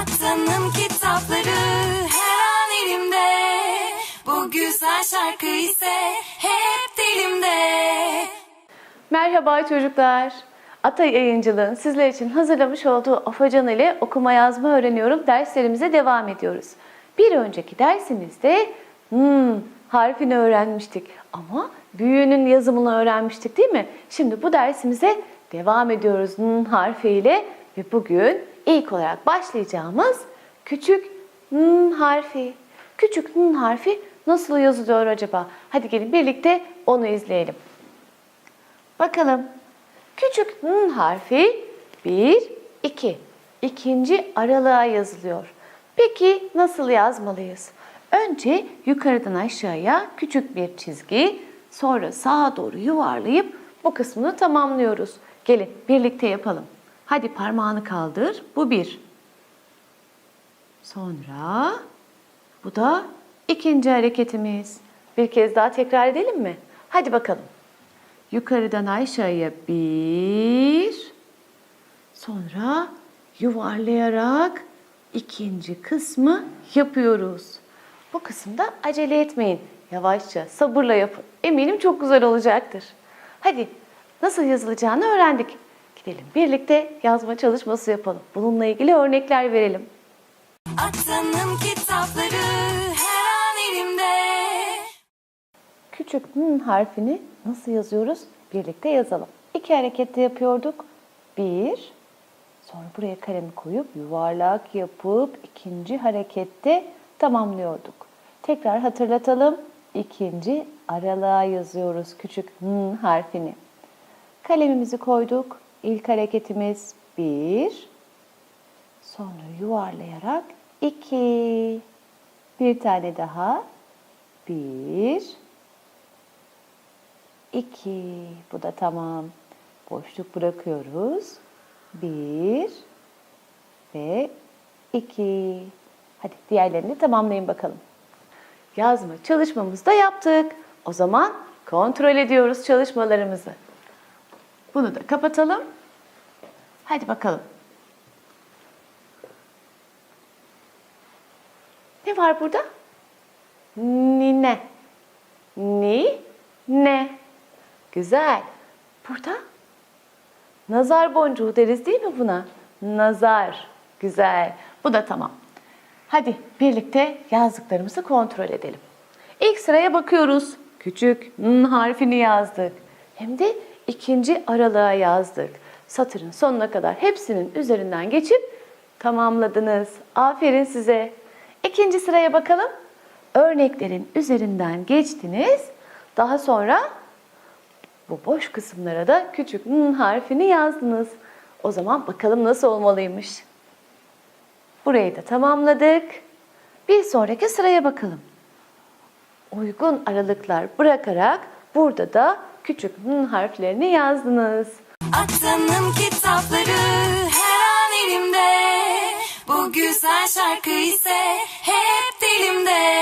Atanın kitapları her an elimde Bu güzel şarkı ise hep dilimde Merhaba çocuklar. Ata Yayıncılığın sizler için hazırlamış olduğu Afacan ile okuma yazma öğreniyorum derslerimize devam ediyoruz. Bir önceki dersimizde hmm harfini öğrenmiştik ama büyüğünün yazımını öğrenmiştik değil mi? Şimdi bu dersimize devam ediyoruz n harfiyle ve bugün ilk olarak başlayacağımız küçük n harfi. Küçük n harfi nasıl yazılıyor acaba? Hadi gelin birlikte onu izleyelim. Bakalım. Küçük n harfi 1, 2. İkinci aralığa yazılıyor. Peki nasıl yazmalıyız? Önce yukarıdan aşağıya küçük bir çizgi, sonra sağa doğru yuvarlayıp bu kısmını tamamlıyoruz. Gelin birlikte yapalım. Hadi parmağını kaldır. Bu bir. Sonra bu da ikinci hareketimiz. Bir kez daha tekrar edelim mi? Hadi bakalım. Yukarıdan aşağıya bir, sonra yuvarlayarak ikinci kısmı yapıyoruz. Bu kısımda acele etmeyin. Yavaşça, sabırla yapın. Eminim çok güzel olacaktır. Hadi nasıl yazılacağını öğrendik. Gidelim birlikte yazma çalışması yapalım. Bununla ilgili örnekler verelim. Atanın kitapları her an elimde Küçük n harfini nasıl yazıyoruz? Birlikte yazalım. İki harekette yapıyorduk. Bir, sonra buraya kalemi koyup yuvarlak yapıp ikinci harekette tamamlıyorduk. Tekrar hatırlatalım. İkinci aralığa yazıyoruz küçük n harfini. Kalemimizi koyduk. İlk hareketimiz bir, sonra yuvarlayarak iki, bir tane daha, bir, 2. Bu da tamam. Boşluk bırakıyoruz. 1 ve 2. Hadi diğerlerini tamamlayın bakalım. Yazma çalışmamızı da yaptık. O zaman kontrol ediyoruz çalışmalarımızı. Bunu da kapatalım. Hadi bakalım. Ne var burada? Nine. Ni, ne. Güzel. Burada nazar boncuğu deriz değil mi buna? Nazar. Güzel. Bu da tamam. Hadi birlikte yazdıklarımızı kontrol edelim. İlk sıraya bakıyoruz. Küçük n harfini yazdık. Hem de ikinci aralığa yazdık. Satırın sonuna kadar hepsinin üzerinden geçip tamamladınız. Aferin size. İkinci sıraya bakalım. Örneklerin üzerinden geçtiniz. Daha sonra bu boş kısımlara da küçük n harfini yazdınız. O zaman bakalım nasıl olmalıymış. Burayı da tamamladık. Bir sonraki sıraya bakalım. Uygun aralıklar bırakarak burada da küçük n harflerini yazdınız. Aksan'ın kitapları her an elimde. Bu güzel şarkı ise hep dilimde.